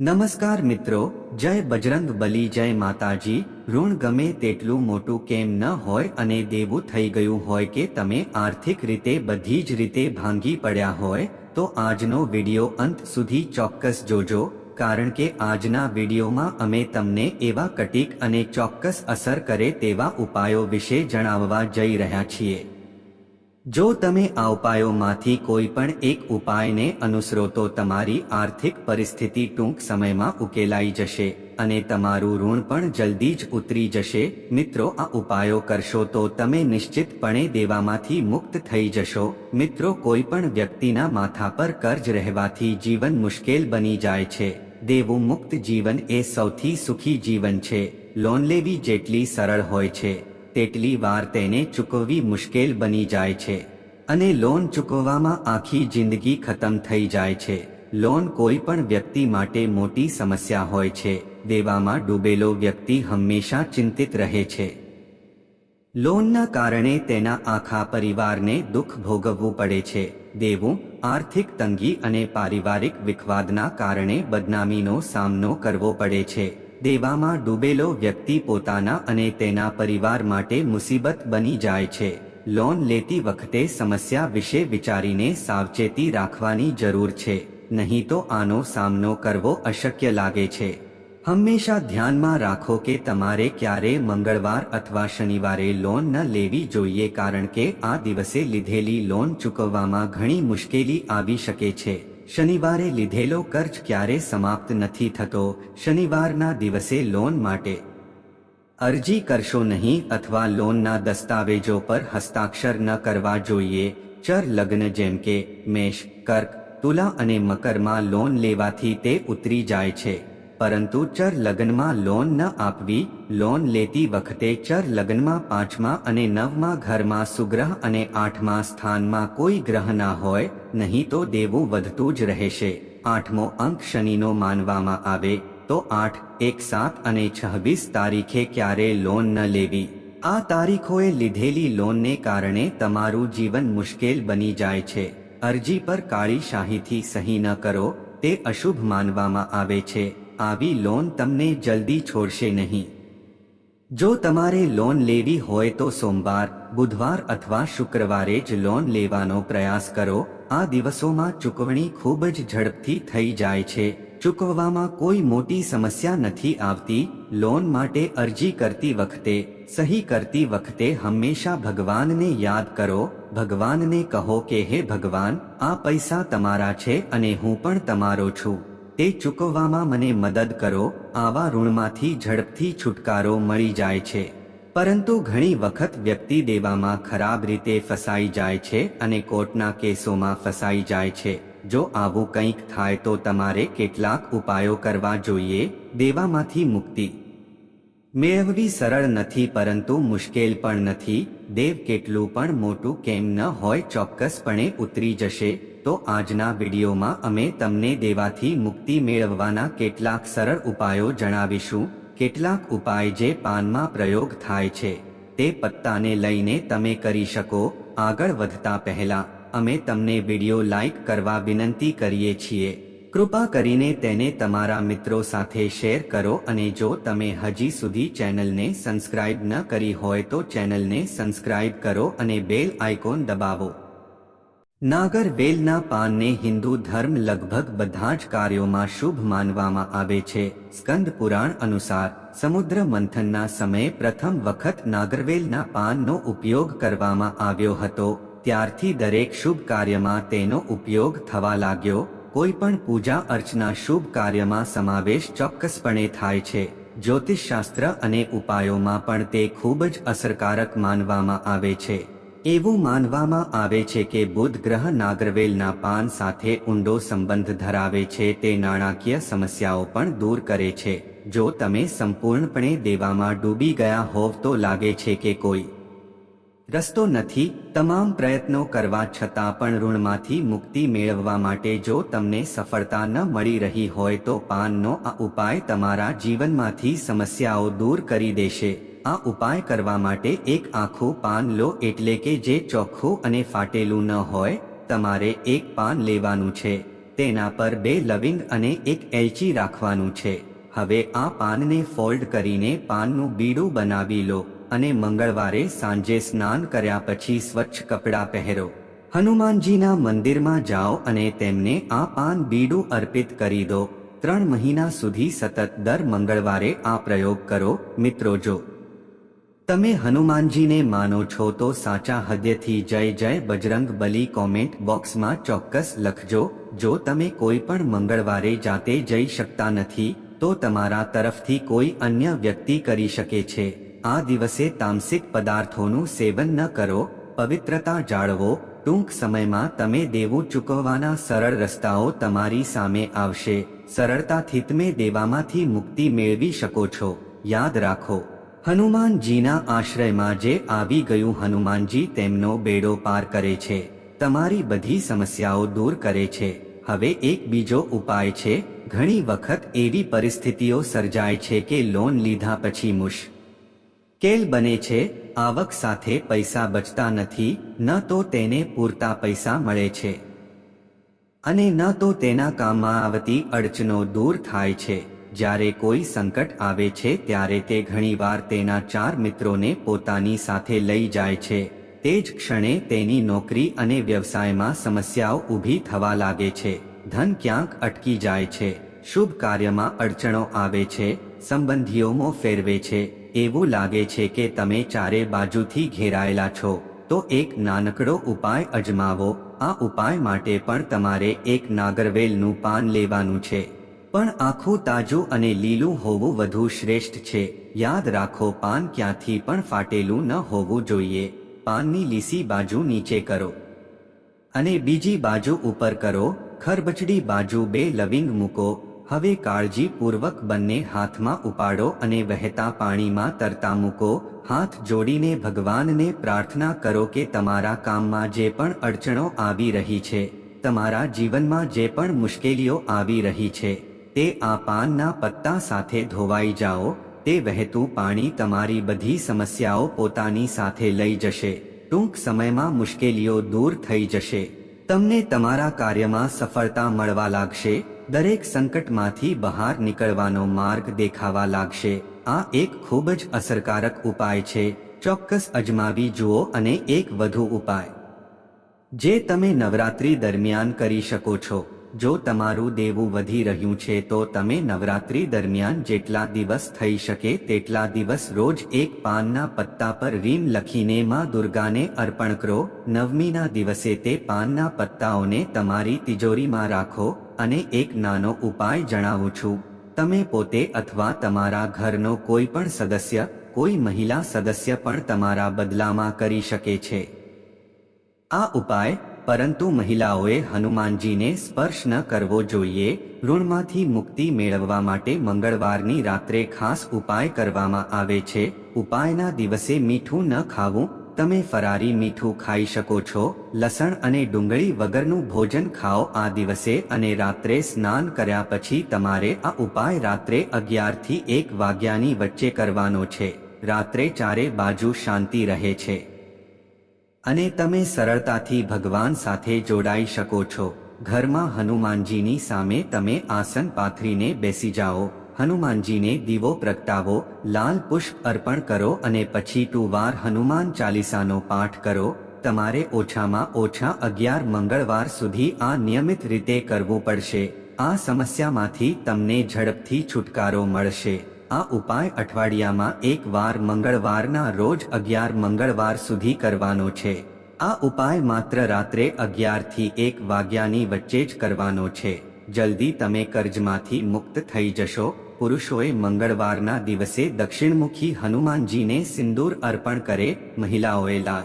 નમસ્કાર મિત્રો, જય બજરંગ બલી, જય માતાજી. ઋણ ગમે તેટલું મોટું કેમ ન હોય અને દેવું થઈ ગયું હોય કે તમે આર્થિક રીતે બધી જ રીતે ભાંગી પડ્યા હોય, તો આજનો વિડિયો અંત સુધી ચોક્કસ જોજો, કારણ કે આજના વિડિયોમાં અમે તમને એવા કટીક અને ચોક્કસ અસર કરે તેવા ઉપાયો વિશે જણાવવા જઈ રહ્યા છીએ. જો તમે આ ઉપાયોમાંથી કોઈ પણ એક ઉપાયને અનુસરો તો તમારી આર્થિક પરિસ્થિતિ ટૂંક સમયમાં ઉકેલાઈ જશે અને તમારું ઋણ પણ જલ્દી જ ઉતરી જશે, મિત્રો આ ઉપાયો કરશો તો તમે નિશ્ચિતપણે દેવામાંથી મુક્ત થઈ જશો. મિત્રો કોઈ પણ વ્યક્તિના માથા પર કર્જ રહેવાથી જીવન મુશ્કેલ બની જાય છે. દેવું મુક્ત જીવન એ સૌથી સુખી જીવન છે. લોન લેવી જેટલી સરળ હોય છે. તેટલી વાર તેને ચૂકવવી મુશ્કેલ બની જાય છે. અને લોન ચૂકવવામાં આખી જિંદગી ખતમ થઈ જાય છે. લોન કોઈ પણ વ્યક્તિ માટે મોટી સમસ્યા હોય છે. દેવામાં ડૂબેલો વ્યક્તિ હંમેશા ચિંતિત રહે છે. લોનના કારણે તેના આખા પરિવારને દુઃખ ભોગવવું પડે છે. દેવું, આર્થિક તંગી અને પારિવારિક વિખવાદના કારણે બદનામીનો સામનો કરવો પડે છે. દેવામાં ડૂબેલો વ્યક્તિ પોતાના અને તેના પરિવાર માટે મુસીબત બની જાય છે. લોન લેતી વખતે સમસ્યા વિશે વિચારીને સાવચેતી રાખવાની જરૂર છે. નહીં તો આનો સામનો કરવો અશક્ય લાગે છે. હંમેશા ધ્યાનમાં રાખો કે તમારે ક્યારે મંગળવાર અથવા શનિવારે લોન ન લેવી જોઈએ કારણ કે આ દિવસે લીધેલી લોન ચૂકવવામાં ઘણી મુશ્કેલી આવી શકે છે. શનિવારે લીધેલો કર્જ ક્યારે સમાપ્ત નથી થતો શનિવારના દિવસે લોન માટે અરજી કરશો નહીં અથવા લોનના દસ્તાવેજો પર હસ્તાક્ષર ન કરવા જોઈએ. ચર લગ્ન જેમ કે મેષ, કર્ક, તુલા અને મકરમાં લોન લેવાથી તે ઉતરી જાય છે. પરંતુ ચર લગ્નમાં લોન ન આપવી, લોન લેતી વખતે ચર લગ્નમાં પાંચમા અને નવમા ઘરમાં સુગ્રહ અને આઠમા સ્થાનમાં કોઈ ગ્રહ ના હોય, નહીં તો દેવું વધતું જ રહેશે. આઠમો અંક શનિનો માનવામાં આવે, તો આઠ, એક સાત અને છવ્વીસ તારીખે ક્યારે લોન ન લેવી? આ તારીખોએ લીધેલી લોનને કારણે તમારું જીવન મુશ્કેલ બની જાય છે. અરજી પર કાળી શાહીથી સહી ન કરો, તે અશુભ માનવામાં આવે છે. આવી લોન તમને જલ્દી છોડશે નહીં. જો તમારે લોન લેવી હોય તો સોમવાર, બુધવાર અથવા શુક્રવારે જ લોન લેવાનો પ્રયાસ કરો. આ દિવસોમાં ચૂકવણી ખૂબ જ ઝડપથી થઈ જાય છે. ચૂકવવામાં કોઈ મોટી સમસ્યા નથી આવતી. લોન માટે અરજી કરતી વખતે, સહી કરતી વખતે હંમેશા ભગવાનને યાદ કરો. ભગવાનને કહો કે, હે ભગવાન, આ પૈસા તમારા છે અને હું પણ તમારો છું. તે ચૂકવવામાં મને મદદ કરો, આવા ઋણમાંથી ઝડપથી છુટકારો મળી જાય છે. પરંતુ ઘણી વખત વ્યક્તિ દેવામાં ખરાબ રીતે ફસાઈ જાય છે અને કોર્ટના કેસોમાં ફસાઈ જાય છે. જો આવું કંઈક થાય તો તમારે કેટલાક ઉપાયો કરવા જોઈએ. દેવામાંથી મુક્તિ. મેળવવી સરળ નથી, પરંતુ મુશ્કેલ પણ નથી. દેવ કેટલું પણ મોટું કેમ ન હોય, ચોક્કસપણે ઉતરી જશે. તો આજના વિડીયોમાં અમે તમને દેવાથી મુક્તિ મેળવવાના કેટલાક સરળ ઉપાયો જણાવીશું. કેટલાક ઉપાય જે પાનમાં પ્રયોગ થાય છે. તે પત્તાને લઈને તમે કરી શકો. આગળ વધતા પહેલા, અમે તમને વીડિયો લાઈક કરવા વિનંતી કરીએ છીએ. કૃપા કરીને તેને તમારા મિત્રો સાથે શેર કરો અને જો તમે હજી સુધી ચેનલને સબસ્ક્રાઇબ ન કરી હોય તો ચેનલને સબસ્ક્રાઇબ કરો અને બેલ આઇકોન દબાવો. નાગર વેલના પાનને હિન્દુ ધર્મ લગભગ બધા જ કાર્યોમાં શુભ માનવામાં આવે છે. સ્કંદ પુરાણ અનુસાર, સમુદ્ર મંથનના સમયે પ્રથમ વખત નાગરવેલના પાનનો ઉપયોગ કરવામાં આવ્યો હતો. ત્યારથી દરેક શુભ કાર્યમાં તેનો ઉપયોગ થવા લાગ્યો. કોઈ પણ પૂજા અર્ચના શુભ કાર્યમાં સમાવેશ ચોક્કસપણે થાય છે. જ્યોતિષશાસ્ત્ર અને ઉપાયોમાં પણ તે ખૂબ જ અસરકારક માનવામાં આવે છે. એવું માનવામાં આવે છે કે બુધ ગ્રહ નાગરવેલના પાન સાથે ઊંડો સંબંધ ધરાવે છે તે નાણાકીય સમસ્યાઓ પણ દૂર કરે છે. જો તમે સંપૂર્ણપણે દેવામાં ડૂબી ગયા હોવ તો લાગે છે કે કોઈ રસ્તો નથી, તમામ પ્રયત્નો કરવા છતાં પણ ઋણમાંથી મુક્તિ મેળવવા માટે જો તમને સફળતા ન મળી રહી હોય તો પાનનો આ ઉપાય તમારા જીવનમાંથી સમસ્યાઓ દૂર કરી દેશે. આ ઉપાય કરવા માટે એક આખું પાન લો એટલે કે જે ચોખ્ખું અને ફાટેલું ન હોય, તમારે એક પાન લેવાનું છે. તેના પર બે લવિંગ અને એક એલચી રાખવાનું છે. હવે આ પાનને ફોલ્ડ કરીને પાનનું બીડું બનાવી લો. અને મંગળવારે સાંજે સ્નાન કર્યા પછી સ્વચ્છ કપડાં પહેરો. હનુમાનજીના મંદિરમાં જાઓ અને તેમને આ પાન બીડું અર્પિત કરી દો. ત્રણ મહિના સુધી સતત દર મંગળવારે આ પ્રયોગ કરો, મિત્રો જો. તમે હનુમાનજીને માનો છો તો સાચા હૃદયથી જય જય બજરંગ બલી કોમેન્ટ બોક્સમાં ચોક્કસ લખજો. જો તમે કોઈ પણ મંગળવારે જાતે જઈ શકતા નથી, તો તમારા તરફથી કોઈ અન્ય વ્યક્તિ કરી શકે છે. આ દિવસે તામસિક પદાર્થોનું સેવન ન કરો, પવિત્રતા જાળવો, ટૂંક સમયમાં તમે દેવું ચૂકવવાના સરળ રસ્તાઓ તમારી સામે આવશે સરળતાથી તમે દેવામાંથી મુક્તિ મેળવી શકો છો, યાદ રાખો. હનુમાનજીના આશ્રયમાં જે આવી ગયું હનુમાનજી તેમનો બેડો પાર કરે છે, તમારી બધી સમસ્યાઓ દૂર કરે છે, હવે એક બીજો ઉપાય છે, ઘણી વખત એવી પરિસ્થિતિઓ સર્જાય છે કે લોન લીધા પછી મુશ કેલ બને છે, આવક સાથે પૈસા બચતા નથી, ન તો તેને પૂરતા પૈસા મળે છે. અને ન તો તેના કામમાં આવતી અડચનો દૂર થાય છે. જ્યારે કોઈ સંકટ આવે છે, ત્યારે તે ઘણીવાર તેના ચાર મિત્રોને પોતાની સાથે લઈ જાય છે. તે જ ક્ષણે તેની નોકરી અને વ્યવસાયમાં સમસ્યાઓ ઊભી થવા લાગે છે. ધન ક્યાંક અટકી જાય છે. શુભ કાર્યમાં અડચણો આવે છે. સંબંધીઓમાં ફેરવે છે. એવું લાગે છે કે તમે ચારે બાજુથી ઘેરાયેલા છો. તો એક નાનકડો ઉપાય અજમાવો. આ ઉપાય માટે પણ તમારે એક નાગરવેલનું પાન લેવાનું છે. પણ આખું તાજું અને લીલું હોવું વધુ શ્રેષ્ઠ છે. યાદ રાખો, પાન ક્યાંથી પણ ફાટેલું ન હોવું જોઈએ. પાનની લીસી બાજુ નીચે કરો. અને બીજી બાજુ ઉપર કરો. ખરબચડી બાજુ બે લવિંગ મૂકો. હવે કાળજીપૂર્વક બંને હાથમાં ઉપાડો અને વહેતા પાણીમાં તરતા મૂકો, હાથ જોડીને ભગવાનને પ્રાર્થના કરો કે તમારા કામમાં જે પણ અડચણો આવી રહી છે, તમારા જીવનમાં જે પણ મુશ્કેલીઓ આવી રહી છે, તે આ પાનના પત્તા સાથે ધોવાઈ જાઓ, તે વહેતું પાણી તમારી બધી સમસ્યાઓ પોતાની સાથે લઈ જશે, ટૂંક સમયમાં મુશ્કેલીઓ દૂર થઈ જશે, તમને તમારા કાર્યમાં સફળતા મળવા લાગશે દરેક સંકટમાંથી બહાર નીકળવાનો માર્ગ દેખાવા લાગશે. આ એક ખૂબ જ અસરકારક ઉપાય છે. ચોક્કસ અજમાવી જુઓ અને એક વધુ ઉપાય. જે તમે નવરાત્રી દરમિયાન કરી શકો છો. જો તમારું દેવું વધી રહ્યું છે તો તમે નવરાત્રી દરમિયાન જેટલા દિવસ થઈ શકે તેટલા દિવસ રોજ એક પાનના પત્તા પર રીમ લખીને માં દુર્ગાને અર્પણ કરો. નવમીના દિવસે તે પાનના પત્તાઓને તમારી તિજોરીમાં રાખો. અને એક નાનો ઉપાય જણાવું છું. તમે પોતે અથવા તમારા ઘરનો કોઈ પણ સદસ્ય, કોઈ મહિલા સદસ્ય પણ તમારા બદલામાં કરી શકે છે. આ ઉપાય, પરંતુ મહિલાઓએ હનુમાનજીને સ્પર્શ ન કરવો જોઈએ, ઋણમાંથી મુક્તિ મેળવવા માટે મંગળવારની રાત્રે ખાસ ઉપાય કરવામાં આવે છે. ઉપાયના દિવસે મીઠું ન ખાવું તમે ફરારી મીઠું ખાઈ શકો છો, લસણ અને ડુંગળી વગરનું ભોજન ખાઓ. આ દિવસે અને રાત્રે સ્નાન કર્યા પછી તમારે આ ઉપાય રાત્રે અગિયારથી એક વાગ્યાની વચ્ચે કરવાનો છે. રાત્રે ચારે બાજુ શાંતિ રહે છે. અને તમે સરળતાથી ભગવાન સાથે જોડાઈ શકો છો. ઘરમાં હનુમાનજીની સામે તમે આસન પાથરીને બેસી જાઓ. હનુમાનજીને દીવો, પ્રગટાવો, લાલ પુષ્પ અર્પણ કરો અને પછી ટુ વાર હનુમાન ચાલીસાનો પાઠ કરો, તમારે ઓછામાં ઓછા અગિયાર મંગળવાર સુધી આ નિયમિત રીતે કરવું પડશે. આ સમસ્યામાંથી તમને ઝડપથી છુટકારો મળશે. આ ઉપાય અઠવાડિયામાં એક વાર મંગળવારના રોજ અગિયાર મંગળવાર સુધી કરવાનો છે. આ ઉપાય માત્ર રાત્રે અગિયારથી એક વાગ્યાની વચ્ચે જ કરવાનો છે. જલ્દી તમે કર્જમાંથી મુક્ત થઈ જશો. પુરુષોએ મંગળવારના દિવસે દક્ષિણમુખી હનુમાનજીને સિંદૂર અર્પણ કરે મહિલાઓએ લા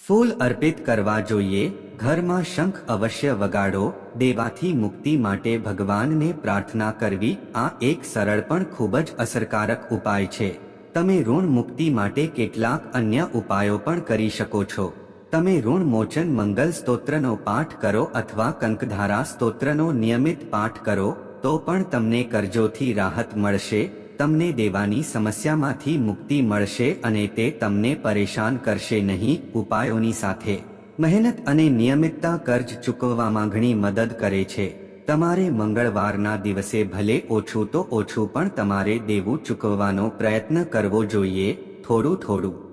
ફૂલ અર્પિત કરવા જોઈએ. ઘરમાં શંખ અવશ્ય વગાડો. દેવાથી મુક્તિ માટે ભગવાનને પ્રાર્થના કરવી આ એક સરળ પણ ખૂબ જ અસરકારક ઉપાય છે. તમે ઋણ મુક્તિ માટે કેટલાક અન્ય ઉપાયો પણ કરી શકો છો. તમે ઋણ મોચન મંગલ સ્તોત્રનો પાઠ કરો અથવા કંકધારા સ્તોત્રનો નિયમિત પાઠ કરો. તો પણ તમને કરજોથી રાહત મળશે, તમને દેવાની સમસ્યામાંથી મુક્તિ મળશે અને તે તમને પરેશાન કરશે નહીં, ઉપાયોની સાથે. મહેનત અને નિયમિતતા કર્જ ચૂકવવામાં ઘણી મદદ કરે છે. તમારે મંગળવારના દિવસે ભલે ઓછું તો ઓછું પણ તમારે દેવું ચૂકવવાનો પ્રયત્ન કરવો જોઈએ, થોડું થોડું.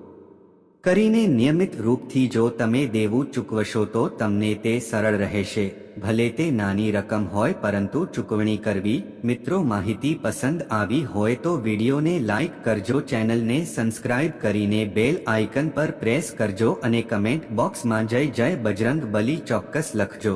કરીને નિયમિત રૂપથી જો તમે દેવું ચૂકવશો તો તમને તે સરળ રહેશે. ભલે તે નાની રકમ હોય પરંતુ ચૂકવણી કરવી, મિત્રો માહિતી પસંદ આવી હોય તો વિડીયોને લાઇક કરજો, ચેનલને સબસ્ક્રાઇબ કરીને બેલ આઇકન પર પ્રેસ કરજો અને કમેન્ટ બોક્સમાં જય જય બજરંગ બલી ચોક્કસ લખજો.